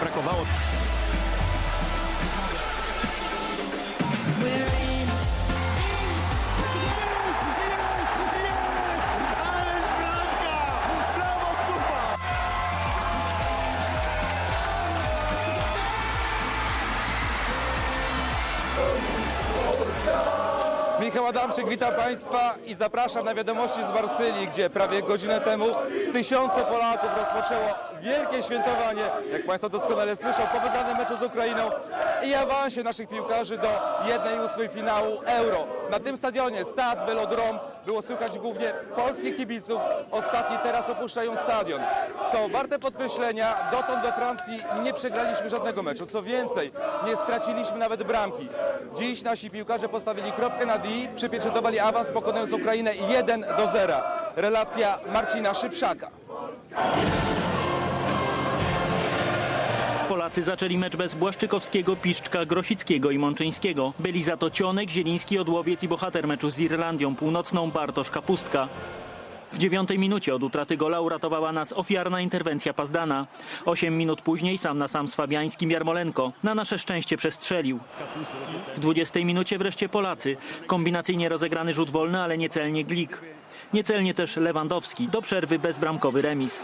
Браковаут Michał Adamczyk, witam Państwa i zapraszam na wiadomości z Marsylii, gdzie prawie godzinę temu tysiące Polaków rozpoczęło wielkie świętowanie, jak Państwo doskonale słyszą, po wygranym meczu z Ukrainą i awansie naszych piłkarzy do 1-8 finału Euro. Na tym stadionie, stad Velodrom, było słychać głównie polskich kibiców. Ostatni teraz opuszczają stadion. Co warte podkreślenia, dotąd we Francji nie przegraliśmy żadnego meczu. Co więcej, nie straciliśmy nawet bramki. Dziś nasi piłkarze postawili kropkę na D, przypieczętowali awans pokonując Ukrainę 1 do 0. Relacja Marcina Szybszaka. Polacy zaczęli mecz bez Błaszczykowskiego, Piszczka, Grosickiego i Mączyńskiego. Byli za to Cionek, Zieliński, Odłowiec i bohater meczu z Irlandią Północną Bartosz Kapustka. W dziewiątej minucie od utraty gola uratowała nas ofiarna interwencja Pazdana. Osiem minut później sam na sam z Fabiańskim Jarmolenko. Na nasze szczęście przestrzelił. W dwudziestej minucie wreszcie Polacy. Kombinacyjnie rozegrany rzut wolny, ale niecelnie Glik. Niecelnie też Lewandowski. Do przerwy bezbramkowy remis.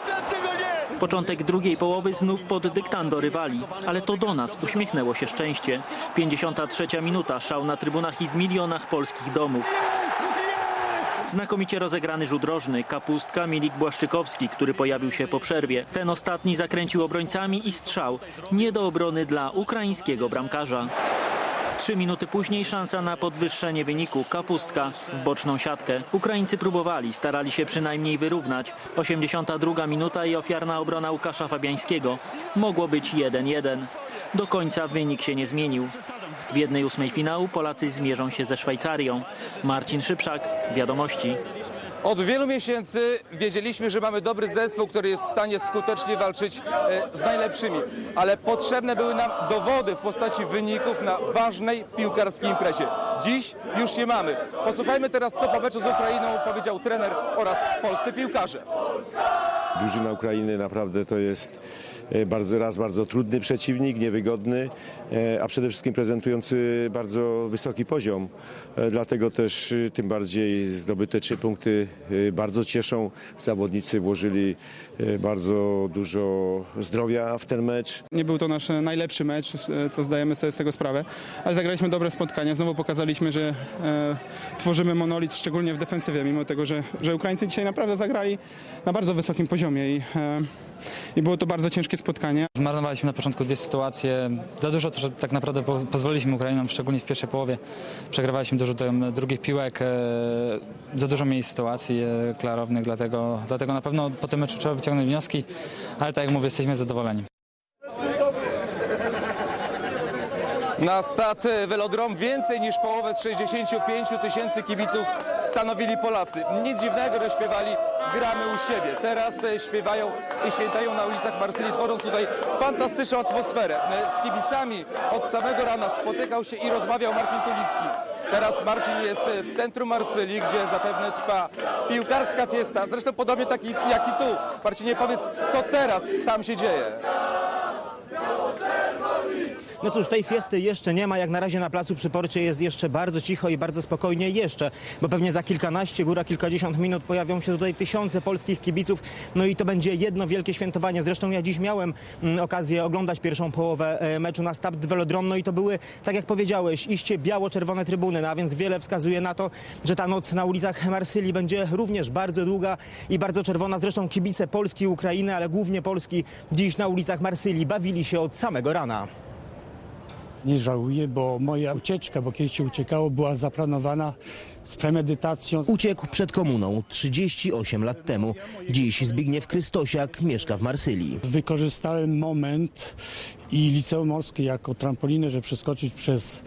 Początek drugiej połowy znów pod dyktando rywali, ale to do nas uśmiechnęło się szczęście. 53 minuta, szał na trybunach i w milionach polskich domów. Znakomicie rozegrany rzut rożny, kapustka Milik Błaszczykowski, który pojawił się po przerwie. Ten ostatni zakręcił obrońcami i strzał. Nie do obrony dla ukraińskiego bramkarza. Trzy minuty później szansa na podwyższenie wyniku. Kapustka w boczną siatkę. Ukraińcy próbowali, starali się przynajmniej wyrównać. 82 minuta i ofiarna obrona Łukasza Fabiańskiego. Mogło być 1-1. Do końca wynik się nie zmienił. W jednej ósmej finału Polacy zmierzą się ze Szwajcarią. Marcin Szybszak, Wiadomości. Od wielu miesięcy wiedzieliśmy, że mamy dobry zespół, który jest w stanie skutecznie walczyć e, z najlepszymi, ale potrzebne były nam dowody w postaci wyników na ważnej piłkarskiej imprezie. Dziś już je mamy. Posłuchajmy teraz, co po meczu z Ukrainą powiedział trener oraz polscy piłkarze. Drużyna Ukrainy naprawdę to jest bardzo raz bardzo trudny przeciwnik, niewygodny, e, a przede wszystkim prezentujący bardzo wysoki poziom. E, Dlatego też e, tym bardziej zdobyte trzy punkty e, bardzo cieszą. Zawodnicy włożyli e, bardzo dużo zdrowia w ten mecz. Nie był to nasz najlepszy mecz, e, co zdajemy sobie z tego sprawę, ale zagraliśmy dobre spotkanie. Znowu pokazaliśmy, że e, tworzymy monolit, szczególnie w defensywie, mimo tego, że, że Ukraińcy dzisiaj naprawdę zagrali na bardzo wysokim poziomie i, e, i było to bardzo ciężkie spotkanie. Zmarnowaliśmy na początku dwie sytuacje. Za dużo też tak naprawdę po, pozwoliliśmy Ukrainom, szczególnie w pierwszej połowie. Przegrywaliśmy dużo drugich piłek, e, za dużo miejsc sytuacji e, klarownych, dlatego, dlatego na pewno po tym meczu trzeba wyciągnąć wnioski, ale tak jak mówię, jesteśmy zadowoleni. Na stad Velodrom więcej niż połowę z 65 tysięcy kibiców stanowili Polacy. Nic dziwnego, że śpiewali gramy u siebie. Teraz e, śpiewają i świętają na ulicach Marsylii, tworząc tutaj fantastyczną atmosferę. E, Z kibicami od samego rana spotykał się i rozmawiał Marcin Tulicki. Teraz Marcin jest e, w centrum Marsylii, gdzie zapewne trwa piłkarska fiesta. Zresztą podobnie taki jak i tu. Marcinie, powiedz, co teraz tam się dzieje? No cóż, tej fiesty jeszcze nie ma. Jak na razie na placu przy porcie jest jeszcze bardzo cicho i bardzo spokojnie jeszcze, bo pewnie za kilkanaście, góra kilkadziesiąt minut pojawią się tutaj tysiące polskich kibiców. No i to będzie jedno wielkie świętowanie. Zresztą ja dziś miałem mm, okazję oglądać pierwszą połowę e, meczu na Stad Velodrom. No i to były, tak jak powiedziałeś, iście biało-czerwone trybuny, no a więc wiele wskazuje na to, że ta noc na ulicach Marsylii będzie również bardzo długa i bardzo czerwona. Zresztą kibice Polski Ukrainy, ale głównie Polski dziś na ulicach Marsylii bawili się od samego rana. Nie żałuję, bo moja ucieczka, bo kiedyś się uciekało, była zaplanowana z premedytacją. Uciekł przed komuną 38 lat temu. Dziś Zbigniew Krystosiak mieszka w Marsylii. Wykorzystałem moment i liceum morskie jako trampolinę, żeby przeskoczyć przez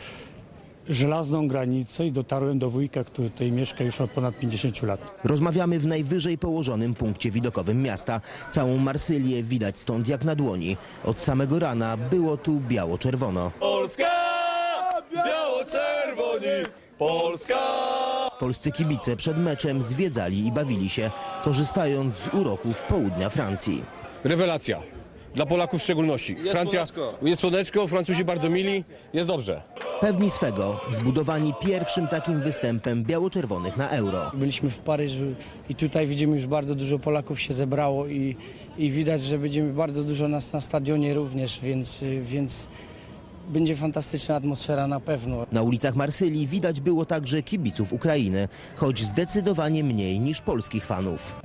żelazną granicę i dotarłem do wujka, który tutaj mieszka już od ponad 50 lat. Rozmawiamy w najwyżej położonym punkcie widokowym miasta. Całą Marsylię widać stąd jak na dłoni. Od samego rana było tu biało-czerwono. Polska! Biało-czerwoni! Polska! Polscy kibice przed meczem zwiedzali i bawili się, korzystając z uroków południa Francji. Rewelacja. Dla Polaków w szczególności. Francja słoneczko. jest słoneczko, Francuzi bardzo mili, jest dobrze. Pewni swego, zbudowani pierwszym takim występem biało-czerwonych na euro. Byliśmy w Paryżu i tutaj widzimy już bardzo dużo Polaków się zebrało i, i widać, że będziemy bardzo dużo nas na stadionie również, więc, więc będzie fantastyczna atmosfera na pewno. Na ulicach Marsylii widać było także kibiców Ukrainy, choć zdecydowanie mniej niż polskich fanów.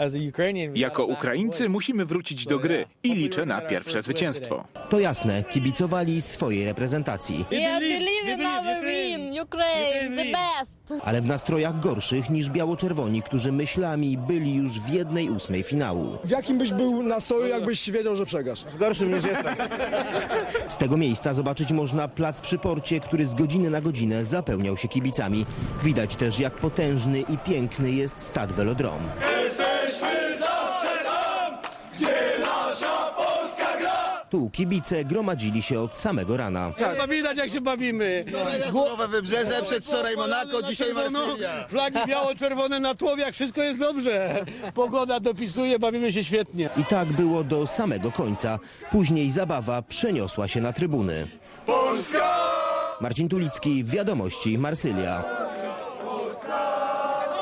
Jako Ukraińcy musimy wrócić do gry i liczę na pierwsze zwycięstwo. To jasne, kibicowali swojej reprezentacji, We believe in our win, Ukraine, the best. ale w nastrojach gorszych niż biało-czerwoni, którzy myślami byli już w jednej ósmej finału. W jakim byś był nastroju, jakbyś wiedział, że przegrasz? W gorszym niż jestem. Z tego miejsca zobaczyć można plac przy porcie, który z godziny na godzinę zapełniał się kibicami. Widać też, jak potężny i piękny jest stad Velodrome. Tu kibice gromadzili się od samego rana. Chyba widać, jak się bawimy. Nowe Wybrzeże, przedwczoraj Monako, dzisiaj Marsylia. Flagi biało-czerwone na tłowiach, wszystko jest dobrze. Pogoda dopisuje, bawimy się świetnie. I tak było do samego końca. Później zabawa przeniosła się na trybuny. Marcin Tulicki, Wiadomości, Marsylia.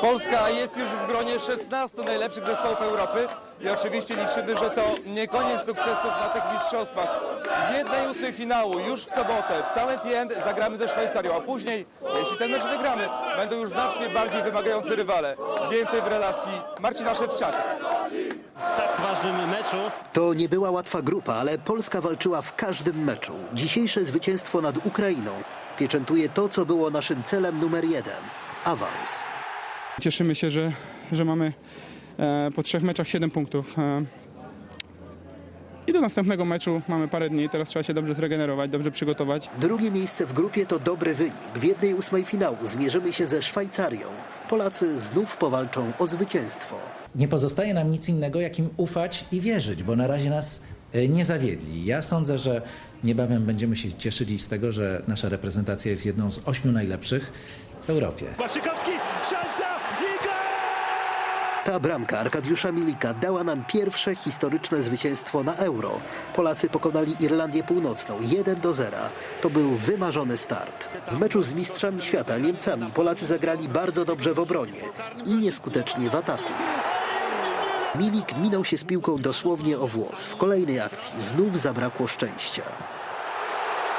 Polska jest już w gronie 16 najlepszych zespołów Europy i oczywiście liczymy, że to nie koniec sukcesów na tych mistrzostwach. W jednej ósmej finału już w sobotę w Saint-Étienne zagramy ze Szwajcarią, a później, jeśli ten mecz wygramy, będą już znacznie bardziej wymagający rywale. Więcej w relacji Marcina Szewczaka. To nie była łatwa grupa, ale Polska walczyła w każdym meczu. Dzisiejsze zwycięstwo nad Ukrainą pieczętuje to, co było naszym celem numer jeden awans. Cieszymy się, że, że mamy e, po trzech meczach 7 punktów. E, I do następnego meczu mamy parę dni, teraz trzeba się dobrze zregenerować, dobrze przygotować. Drugie miejsce w grupie to dobry wynik. W jednej ósmej finału zmierzymy się ze Szwajcarią. Polacy znów powalczą o zwycięstwo. nie pozostaje nam nic innego, jak im ufać i wierzyć, bo na razie nas e, nie zawiedli. Ja sądzę, że niebawem będziemy się cieszyli z tego, że nasza reprezentacja jest jedną z ośmiu najlepszych w Europie. Błaszczykowski, szansa! Ta bramka Arkadiusza Milika dała nam pierwsze historyczne zwycięstwo na Euro. Polacy pokonali Irlandię Północną 1 do 0. To był wymarzony start. W meczu z mistrzami świata Niemcami Polacy zagrali bardzo dobrze w obronie i nieskutecznie w ataku. Milik minął się z piłką dosłownie o włos. W kolejnej akcji znów zabrakło szczęścia.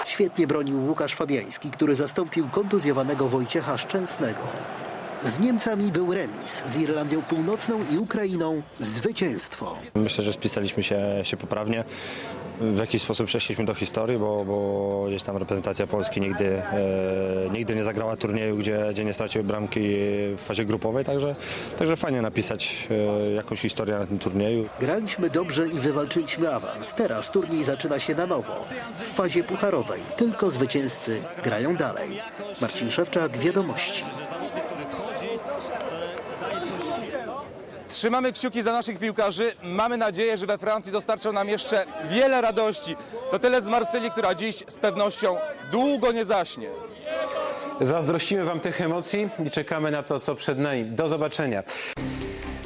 Świetnie bronił Łukasz Fabiański, który zastąpił kontuzjowanego Wojciecha Szczęsnego. Z Niemcami był remis, z Irlandią Północną i Ukrainą zwycięstwo. Myślę, że spisaliśmy się, się poprawnie. W jakiś sposób przeszliśmy do historii, bo, bo gdzieś tam reprezentacja Polski nigdy, e, nigdy nie zagrała turnieju, gdzie, gdzie nie straciły bramki w fazie grupowej, także, także fajnie napisać e, jakąś historię na tym turnieju. Graliśmy dobrze i wywalczyliśmy awans. Teraz turniej zaczyna się na nowo. W fazie pucharowej tylko zwycięzcy grają dalej. Marcin Szewczak, Wiadomości. Trzymamy kciuki za naszych piłkarzy. Mamy nadzieję, że we Francji dostarczą nam jeszcze wiele radości. To tyle z Marsylii, która dziś z pewnością długo nie zaśnie. Zazdrościmy Wam tych emocji i czekamy na to, co przed nami. Do zobaczenia.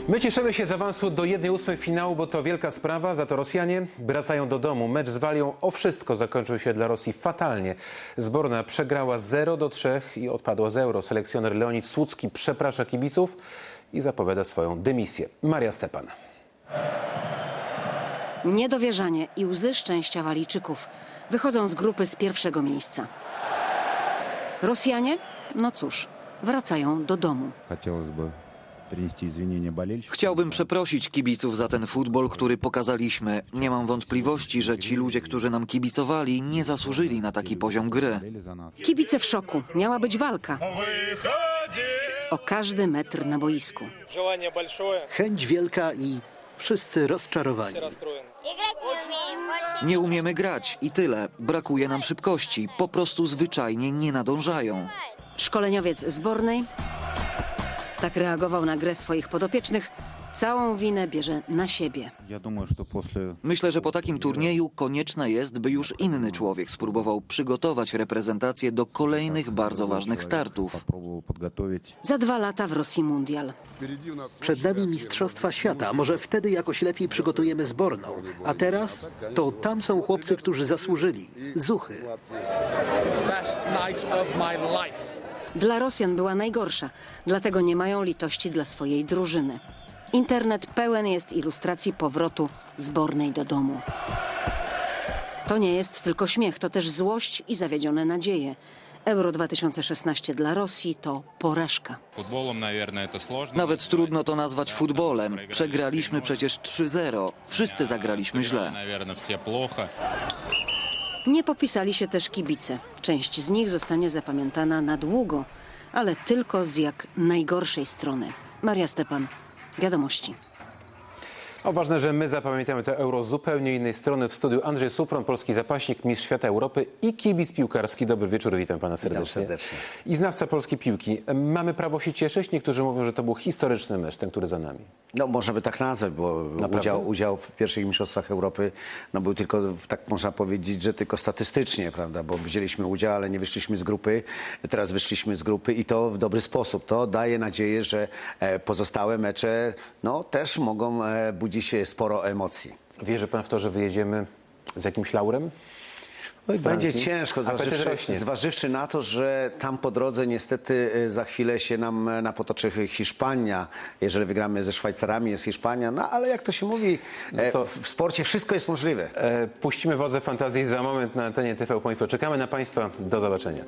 My cieszymy się z awansu do 1-8 finału, bo to wielka sprawa. Za to Rosjanie wracają do domu. Mecz z Walią o wszystko zakończył się dla Rosji fatalnie. Zborna przegrała 0 do 3 i odpadła z euro. Selekcjoner Leonid Słucki przeprasza kibiców i zapowiada swoją dymisję. Maria Stepan. Niedowierzanie i łzy szczęścia Walijczyków wychodzą z grupy z pierwszego miejsca. Rosjanie? No cóż, wracają do domu. Chciałbym przeprosić kibiców za ten futbol, który pokazaliśmy. Nie mam wątpliwości, że ci ludzie, którzy nam kibicowali, nie zasłużyli na taki poziom gry. Kibice w szoku. Miała być walka. O każdy metr na boisku. Chęć wielka i wszyscy rozczarowani. Nie umiemy grać i tyle. Brakuje nam szybkości. Po prostu zwyczajnie nie nadążają. Szkoleniowiec zbornej tak reagował na grę swoich podopiecznych. Całą winę bierze na siebie. Myślę, że po takim turnieju konieczne jest, by już inny człowiek spróbował przygotować reprezentację do kolejnych bardzo ważnych startów. Za dwa lata w Rosji Mundial. Przed nami Mistrzostwa Świata. Może wtedy jakoś lepiej przygotujemy zborną. A teraz to tam są chłopcy, którzy zasłużyli. Zuchy. Dla Rosjan była najgorsza, dlatego nie mają litości dla swojej drużyny. Internet pełen jest ilustracji powrotu zbornej do domu. To nie jest tylko śmiech, to też złość i zawiedzione nadzieje. Euro 2016 dla Rosji to porażka. Nawet trudno to nazwać futbolem. Przegraliśmy przecież 3-0. Wszyscy zagraliśmy źle. Nie popisali się też kibice. Część z nich zostanie zapamiętana na długo, ale tylko z jak najgorszej strony. Maria Stepan, Wiadomości. O ważne, że my zapamiętamy to euro z zupełnie innej strony. W studiu Andrzej Supron, polski zapaśnik, mistrz świata Europy i kibic piłkarski. Dobry wieczór, witam pana serdecznie. serdecznie. I znawca polskiej piłki. Mamy prawo się cieszyć. Niektórzy mówią, że to był historyczny mecz, ten, który za nami. No można by tak nazwać, bo udział, udział w pierwszych mistrzostwach Europy no, był tylko, tak można powiedzieć, że tylko statystycznie, prawda, bo wzięliśmy udział, ale nie wyszliśmy z grupy. Teraz wyszliśmy z grupy i to w dobry sposób. To daje nadzieję, że e, pozostałe mecze no, też mogą e, budzić sporo emocji. Wierzy pan w to, że wyjedziemy z jakimś laurem? No będzie ciężko, zważywszy, zważywszy na to, że tam po drodze niestety y, za chwilę się nam e, napotoczy Hiszpania. Jeżeli wygramy ze Szwajcarami, jest Hiszpania. No ale jak to się mówi, e, to- w sporcie wszystko jest możliwe. E, puścimy wodze fantazji za moment na antenie TVP Info. Czekamy na państwa. Do zobaczenia.